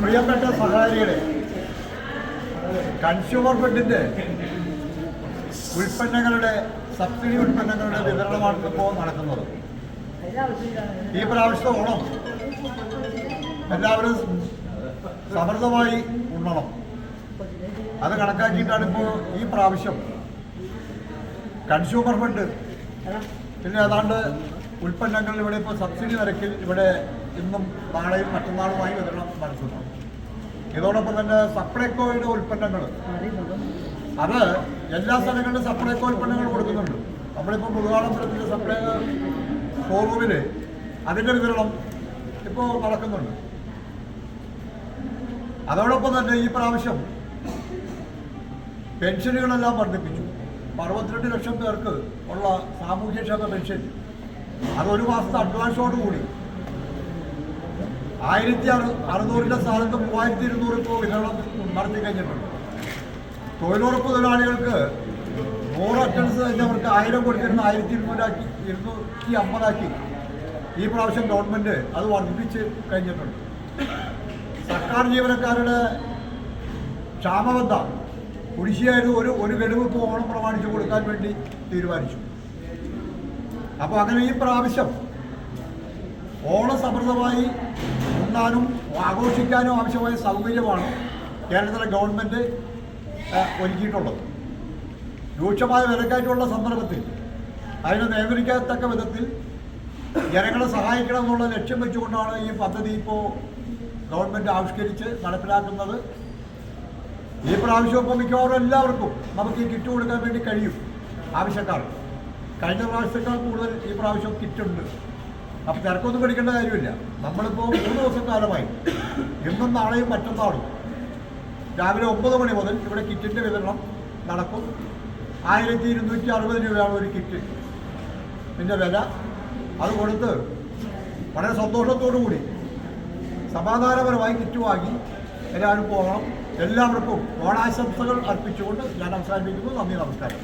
പ്രിയപ്പെട്ട സഹാരികളെ കൺസ്യൂമർ ഫെഡിന്റെ ഉൽപ്പന്നങ്ങളുടെ സബ്സിഡി ഉൽപ്പന്നങ്ങളുടെ വിതരണമാണ് ഇപ്പോൾ നടക്കുന്നത്. ഈ പ്രാവശ്യത്തെ ഓണം എല്ലാവരും സമൃദ്ധമായി ഉണ്ണണം. അത് കണക്കാക്കിയിട്ടാണ് ഇപ്പോൾ ഈ പ്രാവശ്യം കൺസ്യൂമർ ഫണ്ട് പിന്നെ ഏതാണ്ട് ഉൽപ്പന്നങ്ങൾ ഇവിടെ ഇപ്പോൾ സബ്സിഡി നിരക്കിൽ ഇവിടെ ഇന്നും നാളെയും മറ്റന്നാളുമായി വിതരണം നടത്തുന്നു ഇതോടൊപ്പം തന്നെ സപ്ലൈകോയുടെ ഉൽപ്പന്നങ്ങൾ അത് എല്ലാ സ്ഥലങ്ങളിലും സപ്ലൈകോ ഉൽപ്പന്നങ്ങൾ കൊടുക്കുന്നുണ്ട്. നമ്മളിപ്പോൾ മുതുകാളപുരത്തിന്റെ സപ്ലൈ ഷോറൂമിൽ അതിന്റെ വിതരണം ഇപ്പോൾ നടക്കുന്നുണ്ട്. അതോടൊപ്പം തന്നെ ഈ പ്രാവശ്യം പെൻഷനുകളെല്ലാം വർദ്ധിപ്പിച്ചു. അറുപത്തിരണ്ട് ലക്ഷം പേർക്ക് ഉള്ള സാമൂഹ്യക്ഷേമ പെൻഷൻ. അത് ഒരു മാസത്തെ അഡ്വാൻസോടുകൂടി ആയിരത്തി അറു അറുന്നൂറിന്റെ സ്ഥാനത്ത് മൂവായിരത്തി ഇരുന്നൂറ് ഇപ്പോൾ വിതരണം നടത്തി കഴിഞ്ഞിട്ടുണ്ട്. തൊഴിലുറപ്പ് തൊഴിലാളികൾക്ക് നൂറ് അറ്റൻഡൻസ് കഴിഞ്ഞവർക്ക് ആയിരം കൊടുത്തിരുന്ന ആയിരത്തി ഇരുന്നൂറാക്കി ഇരുന്നൂറ്റി അമ്പതാക്കി ഈ പ്രാവശ്യം ഗവൺമെന്റ് അത് വർദ്ധിപ്പിച്ച് കഴിഞ്ഞിട്ടുണ്ട്. സർക്കാർ ജീവനക്കാരുടെ ക്ഷാമബദ്ധ. കുടിശ്ശിയായിരുന്നു ഒരു ഒരു ഗഡുവ് ഇപ്പോൾ ഓണം പ്രമാണിച്ച് കൊടുക്കാൻ വേണ്ടി തീരുമാനിച്ചു. അപ്പോൾ അങ്ങനെ ഈ പ്രാവശ്യം ഓണസമൃദ്ധമായി ഉണ്ണാനും ആഘോഷിക്കാനും ആവശ്യമായ സൗകര്യമാണ് കേരളത്തിലെ ഗവൺമെന്റ് ഒരുക്കിയിട്ടുള്ളത്. രൂക്ഷമായ വിലക്കയറ്റമുള്ള സന്ദർഭത്തിൽ അതിനെ നിയന്ത്രിക്കത്തക്ക വിധത്തിൽ ജനങ്ങളെ സഹായിക്കണം എന്നുള്ള ലക്ഷ്യം വെച്ചുകൊണ്ടാണ് ഈ പദ്ധതി ഇപ്പോൾ ഗവൺമെന്റ് ആവിഷ്കരിച്ച് നടപ്പിലാക്കുന്നത്. ഈ പ്രാവശ്യം ഇപ്പോൾ മിക്കവാറും എല്ലാവർക്കും നമുക്ക് ഈ കിറ്റ് കൊടുക്കാൻ വേണ്ടി കഴിയും ആവശ്യക്കാർ കഴിഞ്ഞ പ്രാവശ്യത്തേക്കാൾ കൂടുതൽ ഈ പ്രാവശ്യം കിറ്റുണ്ട്. അപ്പം തിരക്കൊന്നും പിടിക്കേണ്ട കാര്യമില്ല. നമ്മളിപ്പോൾ മൂന്ന് ദിവസം കാലമായി. ഇന്നും നാളെയും മറ്റന്നാളും. രാവിലെ ഒമ്പത് മണി മുതൽ ഇവിടെ കിറ്റിന്റെ വിതരണം നടക്കും. ആയിരത്തി ഇരുന്നൂറ്റി അറുപത് രൂപയാണ് ഒരു കിറ്റ്. ഇതിന്റെ വില. അത് കൊടുത്ത് വളരെ സന്തോഷത്തോടു കൂടി സമാധാനപരമായി കിറ്റ് വാങ്ങി എല്ലാവരും പോകണം. എല്ലാവർക്കും ഓണാശംസകൾ അർപ്പിച്ചുകൊണ്ട് ഞാൻ അവസാനിപ്പിക്കുന്നു. നന്ദി നമസ്കാരം.